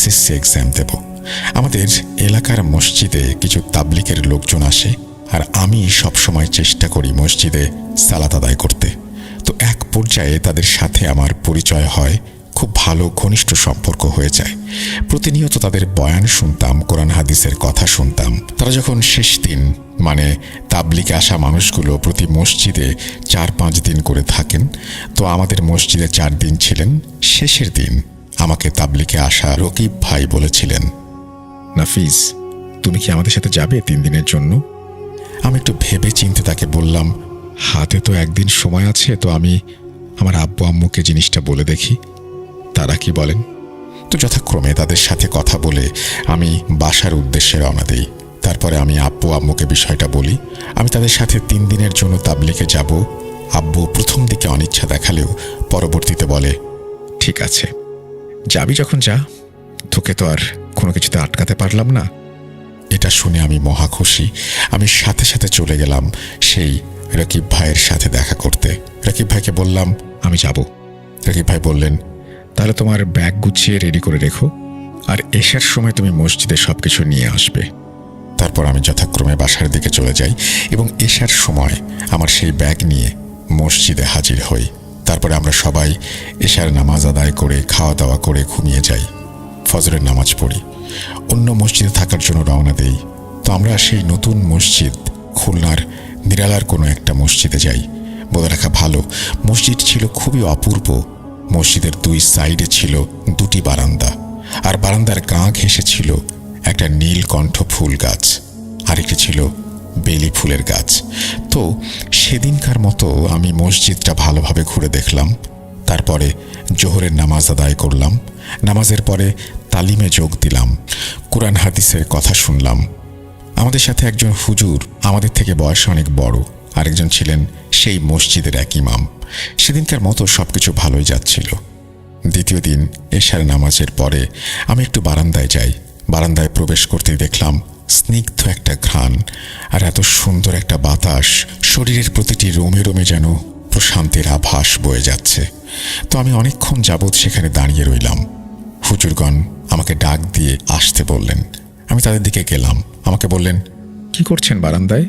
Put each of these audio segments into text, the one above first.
SSC exam দেব। আমাদের এলাকার মসজিদে কিছু তাবলিকের লোকজন আসে আর আমি সবসময় চেষ্টা করি মসজিদে সালাত আদায় করতে। তো এক পর্যায়ে তাদের সাথে আমার পরিচয় হয়, খুব ভালো ঘনিষ্ঠ সম্পর্ক হয়ে যায়। প্রতিনিয়ত তাদের বয়ান শুনতাম, কোরআন হাদিসের কথা শুনতাম। তারা যখন শেষ দিন মানে তাবলিকে আসা মানুষগুলো প্রতি মসজিদে চার পাঁচ দিন করে থাকেন, তো আমাদের মসজিদে চার দিন ছিলেন। শেষের দিন আমাকে তাবলিকে আসা রকিব ভাই বলেছিলেন নাফিস তুমি কি আমাদের সাথে যাবে তিন দিনের জন্য? আমি একটু ভেবে চিনতে তাকে বললাম হাতে তো একদিন সময় আছে তো আমি আমার আব্বু আম্মুকে জিনিসটা বলে দেখি। তারা কি বলেন? তো যথাক্রমে তাদের সাথে কথা বলে আমি বাসার উদ্দেশ্যে রওনা দিই। তারপরে আমি আব্বু আম্মুকে বিষয়টা বলি। আমি তাদের সাথে তিন দিনের জন্য তাবলিকে যাব। আব্বু প্রথম দিকে অনিচ্ছা দেখালেও পরবর্তীতে বলে ঠিক আছে। যাবি যখন যা। তোকে তো আর কোনো কিছুতে আটকাতে পারলাম না। এটা শুনে আমি মহা খুশি। আমি সাথে সাথে চলে গেলাম সেই রকিব ভাইয়ের সাথে দেখা করতে। রকিব ভাইকে বললাম, আমি যাব। রকিব ভাই বললেন, তাহলে তোমার ব্যাগ গুছিয়ে রেডি করে রেখো। আর এসার সময় তুমি মসজিদে সব কিছু নিয়ে আসবে। তারপর আমি যথাক্রমে বাসার দিকে চলে যাই এবং এসার সময় আমার সেই ব্যাগ নিয়ে মসজিদে হাজির হই। তারপরে আমরা সবাই এশার নামাজ আদায় করে খাওয়া দাওয়া করে ঘুমিয়ে যাই, ফজরের নামাজ পড়ি। অন্য মসজিদে থাকার জন্য রওনা দেই। তো আমরা সেই নতুন মসজিদ, খুলনার নিরালার কোনো একটা মসজিদে যাই। বলে রাখা ভালো, মসজিদ ছিল খুবই অপূর্ব। মসজিদের দুই সাইডে ছিল দুটি বারান্দা, আর বারান্দার গা ঘেঁষে ছিল একটা নীলকণ্ঠ ফুল গাছ। আরেকটি ছিল বেলি ফুলের গাছ। তো সেদিনকার মতো আমি মসজিদটা ভালোভাবে ঘুরে দেখলাম। তারপরে জোহরের নামাজ আদায় করলাম। নামাজের পরে তালিমে যোগ দিলাম। কোরআন হাদিসের কথা শুনলাম। আমাদের সাথে একজন হুজুর, আমাদের থেকে বয়সে অনেক বড়, আরেকজন ছিলেন সেই মসজিদের এক ইমাম। সেদিনকার মতো সবকিছু ভালোই যাচ্ছিল। দ্বিতীয় দিন এশার নামাজের পরে আমি একটু বারান্দায় যাই। বারান্দায় প্রবেশ করতেই দেখলাম স্নিগ্ধ একটা ঘ্রাণ আর এত সুন্দর একটা বাতাস শরীরের প্রতিটি রোমে রোমে যেন প্রশান্তির আভাস বয়ে যাচ্ছে। তো আমি অনেকক্ষণ যাবৎ সেখানে দাঁড়িয়ে রইলাম। হুজুরগণ আমাকে ডাক দিয়ে আসতে বললেন। আমি তাদের দিকে গেলাম। আমাকে বললেন কি করছেন বারান্দায়?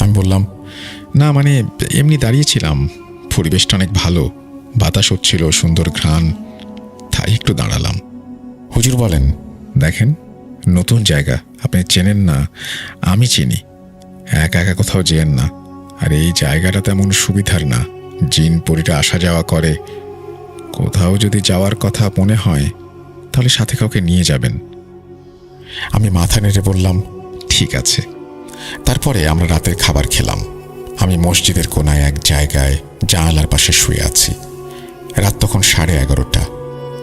আমি বললাম না মানে এমনি দাঁড়িয়েছিলাম। পরিবেশটা অনেক ভালো। বাতাস হচ্ছিল সুন্দর ঘ্রাণ। তাই একটু দাঁড়ালাম। হুজুর বলেন দেখেন নতুন জায়গা। আপনি চেনেন না, আমি চিনি। একা একা কোথাও যেন না। আর এই জায়গাটা তেমন সুবিধার না। জিন পরিটা আসা যাওয়া করে। কোথাও যদি যাওয়ার কথা মনে হয়, তাহলে সাথে কাউকে নিয়ে যাবেন। আমি মাথা নেড়ে বললাম, ঠিক আছে। তারপরে আমরা রাতের খাবার খেলাম। আমি মসজিদের কোনায় এক জায়গায় জানালার পাশে শুয়ে আছি। রাত তখন সাড়ে এগারোটা।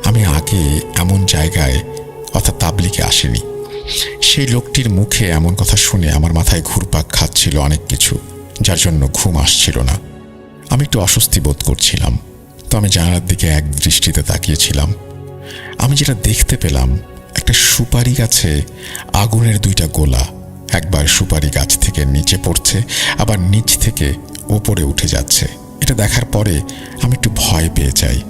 আমি আগে এমন জায়গায়, অর্থাৎ তাবলিকে আসিনি। সেই লোকটির মুখে এমন কথা শুনে আমার মাথায় ঘুরপাক খাচ্ছিল অনেক কিছু, যার জন্য ঘুম আসছিল না। আমি একটু অস্বস্তি বোধ করছিলাম, তো আমি জানালার দিকে এক দৃষ্টিতে তাকিয়েছিলাম। আমি যেটা দেখতে পেলাম, একটা সুপারি গাছে আগুনের দুইটা গোলা একবার সুপারি গাছ থেকে নিচে পড়ছে, আবার নিচ থেকে ওপরে উঠে যাচ্ছে। এটা দেখার পরে আমি একটু ভয় পেয়ে যাই।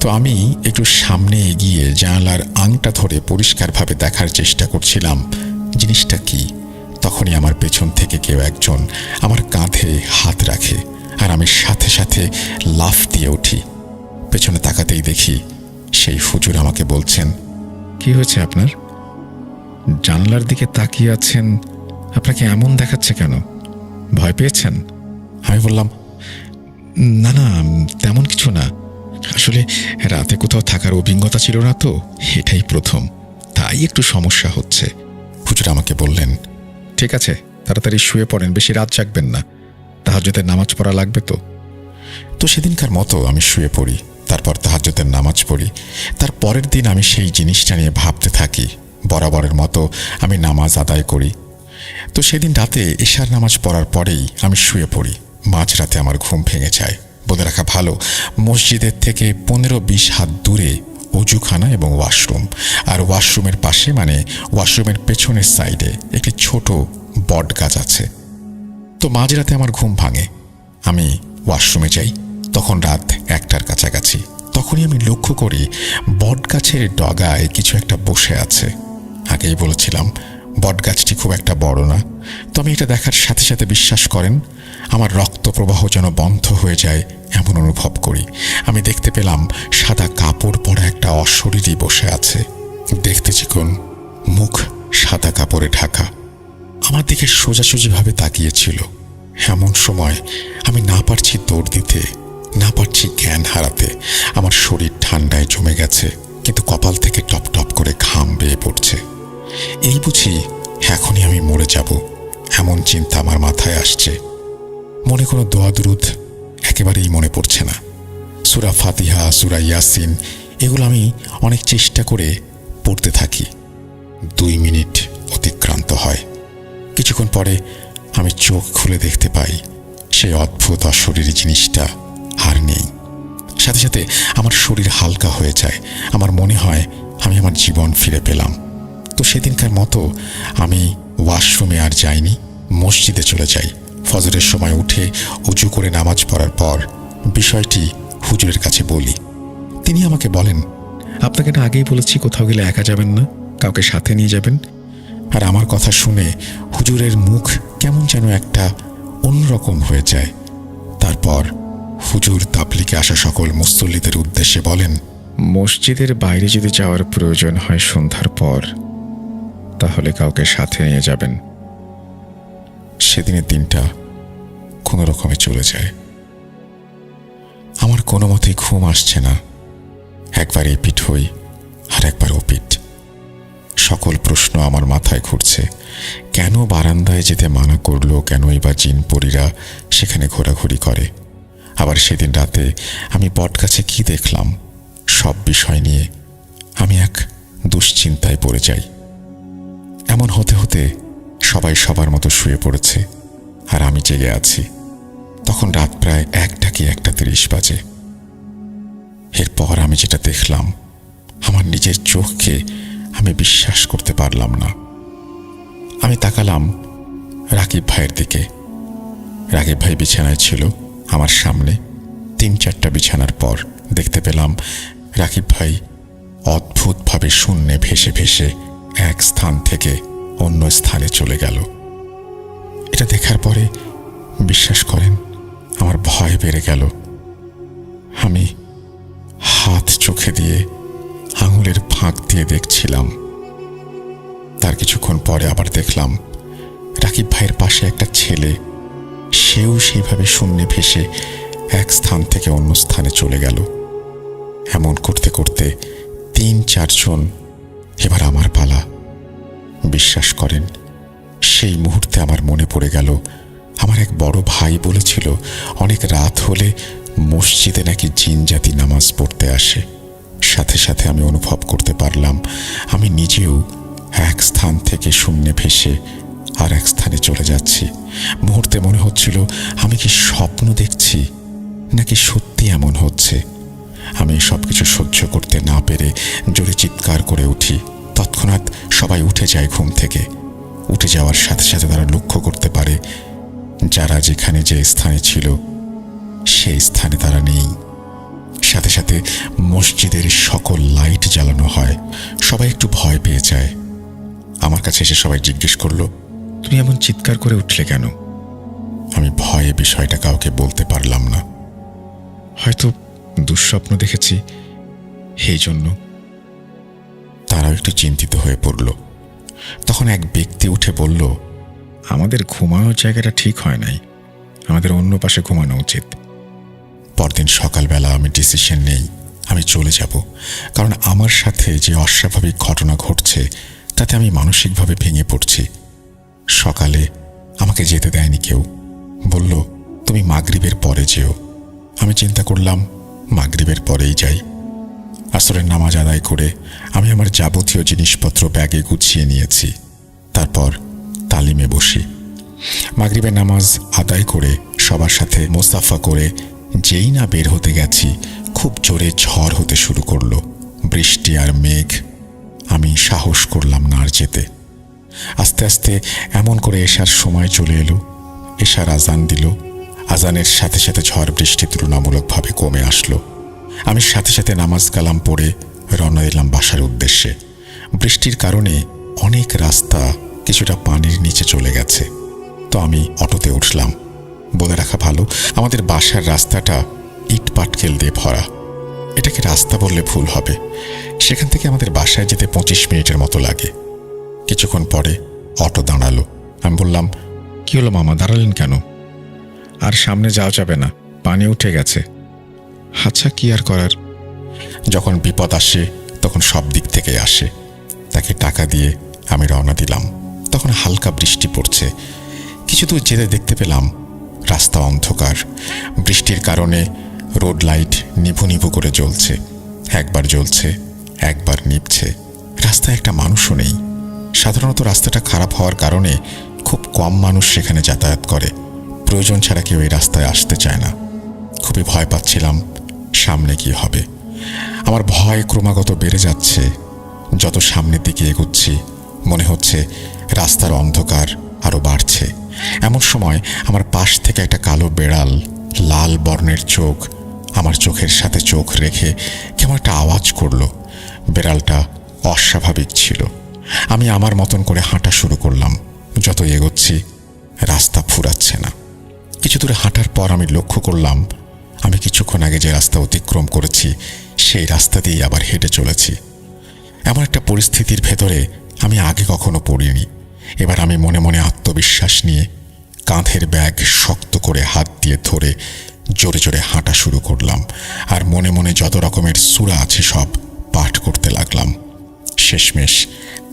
তো আমি একটু সামনে এগিয়ে জানালার আংটা ধরে পরিষ্কারভাবে দেখার চেষ্টা করছিলাম। জিনিসটা কি? তখনই আমার পেছন থেকে কেউ একজন আমার কাঁধে হাত রাখে আর আমি সাথে সাথে লাফ দিয়ে উঠি। পেছনে তাকাতেই দেখি সেই হুজুর আমাকে বলছেন, কি হয়েছে আপনার? জানলার দিকে তাকিয়ে আছেন, আপনাকে এমন দেখাচ্ছে কেন? ভয় পেয়েছেন? আমি বললাম, না না, তেমন কিছু না। আসলে রাতে কোথাও থাকার অভিজ্ঞতা ছিল না তো, এটাই প্রথম। তাই একটু সমস্যা হচ্ছে। হুজুর আমাকে বললেন, ঠিক আছে, তাড়াতাড়ি শুয়ে পড়েন, বেশি রাত জাগবেন না। তাহাজতে নামাজ পড়া লাগবে তো? তো সেদিনকার মতো আমি শুয়ে পড়ি, তারপর তাহাজ্জতের নামাজ পড়ি। তার পরের দিন আমি সেই জিনিসটা নিয়ে ভাবতে থাকি, বরাবরের মতো আমি নামাজ আদায় করি। তো সেদিন রাতে এশার নামাজ পড়ার পরেই আমি শুয়ে পড়ি, মাঝরাতে আমার ঘুম ভেঙে যায়। বলে রাখা ভালো। মসজিদের থেকে পনেরো বিশ হাত দূরে অজুখানা এবং ওয়াশরুম। আর ওয়াশরুমের পাশে মানে ওয়াশরুমের পেছনের সাইডে একটি ছোট বট গাছ আছে। তো মাঝরাতে আমার ঘুম ভাঙে। আমি ওয়াশরুমে যাই। তখন রাত একটার কাছাকাছি। তখনই আমি লক্ষ্য করি বটগাছের ডগায় কিছু একটা বসে আছে। আগেই বলেছিলাম বটগাছটি খুব একটা বড় না। তো আমি এটা দেখার সাথে সাথে বিশ্বাস করেন আমার রক্ত প্রবাহ যেন বন্ধ হয়ে যায় এমন অনুভব করি। আমি দেখতে পেলাম সাদা কাপড় পরা একটা অশরীরই বসে আছে। দেখতে চিকন, মুখ সাদা কাপড়ে ঢাকা। আমার দিকে সোজাসুজিভাবে তাকিয়েছিল। এমন সময় আমি না পারছি দৌড় দিতে, না পারছি জ্ঞান হারাতে। আমার শরীর ঠান্ডায় জমে গেছে, কিন্তু কপাল থেকে টপ টপ করে ঘাম বেয়ে পড়ছে। এই বুঝি এখনই আমি মরে যাব, এমন চিন্তা আমার মাথায় আসছে। মনে কোনো দোয়া, দুরুদ একেবারেই মনে পড়ছে না। সুরা ফাতিহা, সুরা ইয়াসিন, এগুলো আমি অনেক চেষ্টা করে পড়তে থাকি। দুই মিনিট অতিক্রান্ত হয়। কিছুক্ষণ পরে আমি চোখ খুলে দেখতে পাই, সেই অদ্ভুত অশরীরী জিনিসটা আর নেই। সাথে সাথে আমার শরীর হালকা হয়ে যায়। আমার মনে হয় আমি আমার জীবন ফিরে পেলাম। তো সেদিনকার মতো আমি ওয়াশরুমে আর যাইনি, মসজিদে চলে যাই। ফজরের সময় উঠে উঁচু করে নামাজ পড়ার পর বিষয়টি হুজুরের কাছে বলি। তিনি আমাকে বলেন, আপনাকে না আগেই বলেছি কোথাও গেলে একা যাবেন না, কাউকে সাথে নিয়ে যাবেন। আর আমার কথা শুনে হুজুরের মুখ কেমন যেন একটা অন্যরকম হয়ে যায়। তারপর হুজুর তাবলিকে আসা সকল মুসল্লিদের উদ্দেশ্যে বলেন, মসজিদের বাইরে যদি যাওয়ার প্রয়োজন হয় সন্ধ্যার পর, তাহলে কাউকে সাথে নিয়ে যাবেন। সেদিনের দিনটা কোনো রকমে চলে যায়। আমার কোনো মতেই ঘুম আসছে না। একবার এই পিঠ হই আর একবার ও পিঠ। সকল প্রশ্ন আমার মাথায় ঘুরছে। কেন বারান্দায় যেতে মানা করল কেনই বা জিনপরীরা সেখানে ঘোরাঘুরি করে? আবার সেদিন রাতে আমি বটগাছে কি দেখলাম? সব বিষয় নিয়ে আমি এক দুশ্চিন্তায় পড়ে যাই। এমন হতে হতে সবাই সবার মতো শুয়ে পড়েছে, আর আমি জেগে আছি। তখন রাত প্রায় একটা কি একটা তিরিশ বাজে। এরপর আমি যেটা দেখলাম, আমার নিজের চোখকে আমি বিশ্বাস করতে পারলাম না। আমি তাকালাম রাকিব ভাইয়ের দিকে। রাকিব ভাই বিছানায় ছিল আমার সামনে। তিন চারটা বিছানার পর দেখতে পেলাম রাকিব ভাই অদ্ভুতভাবে শূন্যে ভেসে ভেসে এক স্থান থেকে অন্য স্থানে চলে গেল। এটা দেখার পরে বিশ্বাস করেন, আমার ভয় বেড়ে গেল। আমি হাত চোখে দিয়ে আঙুলের ফাঁক দিয়ে দেখছিলাম। তার কিছুক্ষণ পরে আবার দেখলাম, রাকিব ভাইয়ের পাশে একটা ছেলে, সেও সেইভাবে শূন্যে ভেসে এক স্থান থেকে অন্য স্থানে চলে গেল। এমন করতে করতে তিন চারজন এবার আমার পালা। বিশ্বাস করেন, সেই মুহূর্তে আমার মনে পড়ে গেল, আমার এক বড় ভাই বলেছিল, অনেক রাত হলে মসজিদে নাকি জিন জাতি নামাজ পড়তে আসে। সাথে সাথে আমি অনুভব করতে পারলাম, আমি নিজেও এক স্থান থেকে শূন্যে ভেসে আর এক স্থানে চলে যাচ্ছি। মুহূর্তে মনে হচ্ছিল, আমি কি স্বপ্ন দেখছি, নাকি সত্যি এমন হচ্ছে? আমি সব কিছু সহ্য করতে না পেরে জোরে চিৎকার করে উঠি। তৎক্ষণাৎ সবাই উঠে যায় ঘুম থেকে। উঠে যাওয়ার সাথে সাথে তারা লক্ষ্য করতে পারে, যারা যেখানে যে স্থানে ছিল, সেই স্থানে তারা নেই। সাথে সাথে মসজিদের সকল লাইট জ্বালানো হয়, সবাই একটু ভয় পেয়ে যায়। আমার কাছে এসে সবাই জিজ্ঞেস করল, তুমি এমন চিৎকার করে উঠলে কেন? আমি ভয়ে বিষয়টা কাউকে বলতে পারলাম না। হয়তো দুঃস্বপ্ন দেখেছি, সেই জন্য তারাও একটু চিন্তিত হয়ে পড়ল। তখন এক ব্যক্তি উঠে বলল, আমাদের ঘুমানোর জায়গাটা ঠিক হয় নাই। আমাদের অন্য পাশে ঘুমানো উচিত। পরদিন সকালবেলা আমি ডিসিশন নেই, আমি চলে যাব। কারণ আমার সাথে যে অস্বাভাবিক ঘটনা ঘটছে, তাতে আমি মানসিকভাবে ভেঙে পড়ছি। সকালে আমাকে যেতে দেয়নি কেউ। বলল, তুমি মাগরিবের পরে যেও। আমি চিন্তা করলাম, মাগরিবের পরেই যাই। আসরের নামাজ আদায় করে আমি আমার যাবতীয় জিনিসপত্র ব্যাগে গুছিয়ে নিয়েছি। তারপর তালিমে বসি। মাগরিবের নামাজ আদায় করে সবার সাথে মোস্তাফা করে যেই না বের হতে গেছি, খুব জোরে ঝড় হতে শুরু করল। বৃষ্টি আর মেঘ, আমি সাহস করলাম না আর যেতে। আস্তে আস্তে এমন করে এসার সময় চলে এলো। এসার আজান দিল। আজানের সাথে সাথে ঝড় বৃষ্টি তুলনামূলকভাবে কমে আসলো। আমি সাথে সাথে নামাজ কালাম পড়ে রওনা দিলাম বাসার উদ্দেশ্যে। বৃষ্টির কারণে অনেক রাস্তা কিছুটা পানির নিচে চলে গেছে। তো আমি অটোতে উঠলাম। বলে রাখা ভালো, আমাদের বাসার রাস্তাটা ইট পাটকেল দিয়ে ভরা। এটাকে রাস্তা বললে ভুল হবে। সেখান থেকে আমাদের বাসায় যেতে পঁচিশ মিনিটের মতো লাগে। কিছুক্ষণ পরে অটো দাঁড়াল। আমি বললাম, কি হলো মামা, দাঁড়ালেন কেন? আর সামনে যাওয়া যাবে না, পানি উঠে গেছে। আচ্ছা কি আর করার? যখন বিপদ আসে, তখন সব দিক থেকে আসে। তাকে টাকা দিয়ে আমি রওনা দিলাম। তখন হালকা বৃষ্টি পড়ছে। কিছু দূর যেতে দেখতে পেলাম, রাস্তা অন্ধকার। বৃষ্টির কারণে রোড লাইট নিভু নিভু করে জ্বলছে। একবার জ্বলছে, একবার নিভছে। রাস্তায় একটা মানুষও নেই। সাধারণত রাস্তাটা খারাপ হওয়ার কারণে খুব কম মানুষ সেখানে যাতায়াত করে। প্রয়োজন ছাড়া কেউ এই রাস্তায় আসতে চায় না। খুবই ভয় পাচ্ছিলাম। সামনে কি হবে। আমার ভয় ক্রমাগত বেড়ে যাচ্ছে। যত সামনের দিকে এগোচ্ছি, মনে হচ্ছে রাস্তার অন্ধকার আরও বাড়ছে। এমন সময় আমার পাশ থেকে একটা কালো বেড়াল, লাল বর্ণের চোখ, আমার চোখের সাথে চোখ রেখে কেমন একটা আওয়াজ করল। বেড়ালটা অস্বাভাবিক ছিল। আমি আমার মতন করে হাঁটা শুরু করলাম। যত এগোচ্ছি, রাস্তা ফুরাচ্ছে না। কিছু দূরে হাঁটার পর আমি লক্ষ্য করলাম আমি কিছুক্ষণ আগে যে রাস্তা অতিক্রম করেছি, সেই রাস্তা দিয়ে আবার হেঁটে চলেছি। এমন একটা পরিস্থিতির ভেতরে আমি আগে কখনো পড়িনি। এবার আমি মনে মনে আত্মবিশ্বাস নিয়ে কাঁধের ব্যাগ শক্ত করে হাত দিয়ে ধরে জোরে জোরে হাঁটা শুরু করলাম আর মনে মনে যত রকমের সুরা আছে সব পাঠ করতে লাগলাম। শেষমেশ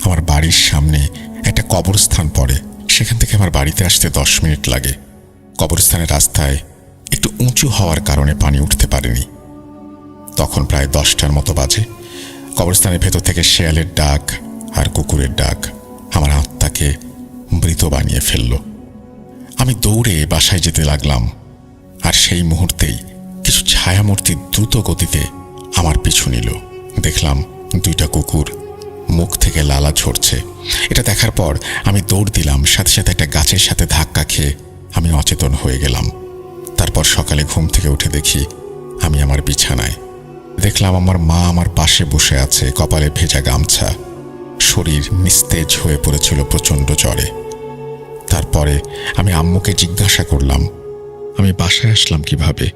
আমার বাড়ির সামনে একটা কবরস্থান পড়ে। সেখান থেকে আমার বাড়িতে আসতে দশ মিনিট লাগে। কবরস্থানের রাস্তায় একটু উঁচু হওয়ার কারণে পানি উঠতে পারেনি। তখন প্রায় দশটার মতো বাজে। কবরস্থানের ভেতর থেকে শেয়ালের ডাক আর কুকুরের ডাক আমার আত্মাকে মৃত বানিয়ে ফেলল। আমি দৌড়ে বাসায় যেতে লাগলাম আর সেই মুহূর্তেই কিছু ছায়ামূর্তি দ্রুত গতিতে আমার পিছু নিল। দেখলাম দুইটা কুকুর মুখ থেকে লালা ঝরছে। এটা দেখার পর আমি দৌড় দিলাম, সাথে সাথে একটা গাছের সাথে ধাক্কা খেয়ে আমি অচেতন হয়ে গেলাম। তারপর সকালে ঘুম থেকে উঠে দেখি আমি আমার বিছানায়। দেখলাম আমার মা আমার পাশে বসে আছে, কপালে ভেজা গামছা। শরীর নিস্তেজ হয়ে পড়েছিল প্রচণ্ড জ্বরে। তারপরে আমি আম্মুকে জিজ্ঞাসা করলাম, আমি বাসায় আসলাম কীভাবে?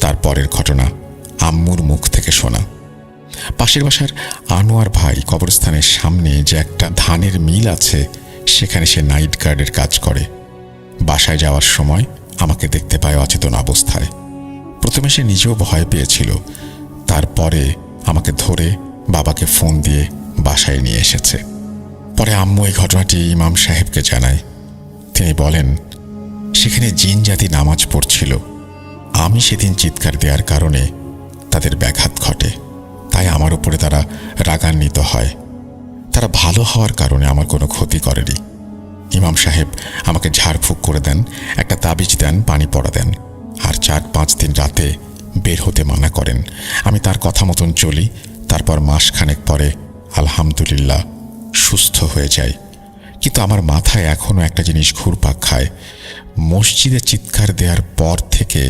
তারপরের ঘটনা আম্মুর মুখ থেকে শোনা। পাশের বাসার আনোয়ার ভাই কবরস্থানের সামনে যে একটা ধানের মিল আছে, সেখানে সে নাইট গার্ডের কাজ করে। বাসায় যাওয়ার সময় আমাকে দেখতে পায় অচেতন অবস্থায়। প্রথমে সে নিজেও ভয় পেয়েছিল। তারপরে আমাকে ধরে বাবাকে ফোন দিয়ে বাসায় নিয়ে এসেছে। পরে আম্মু এই ঘটনাটি ইমাম সাহেবকে জানায়। তিনি বলেন, সেখানে জিন জাতি নামাজ পড়ছিল। আমি সেদিন চিৎকার দেওয়ার কারণে তাদের ব্যাঘাত ঘটে। তাই আমার উপরে তারা রাগান্বিত হয়। তারা ভালো হওয়ার কারণে আমার কোনো ক্ষতি করেনি। ইমাম সাহেব আমাকে ঝাড়ফুঁক করে দেন, একটা তাবিজ দেন, পানি পড়া দেন, আর চার পাঁচ দিন রাতে বের হতে মানা করেন। আমি তার কথা মতন চলি, তারপর মাসখানেক পরে আলহামদুলিল্লাহ সুস্থ হয়ে যাই। কিন্তু আমার মাথায় এখনও একটা জিনিস ঘুরপাক খায়। মসজিদে চিৎকার দেওয়ার পর থেকে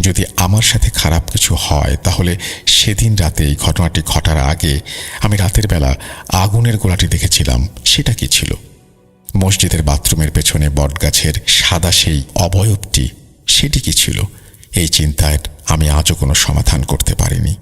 যদি আমার সাথে খারাপ কিছু হয়, তাহলে সেদিন রাতে এই ঘটনাটি ঘটার আগে আমি রাতের বেলা আগুনের গোলাটি দেখেছিলাম, সেটা কি ছিল? মসজিদের বাথরুমের পেছনে বটগাছের সাদা সেই অবয়বটি, সেটি কি ছিল? এই চিন্তায় আমি আজও কোনো সমাধান করতে পারিনি।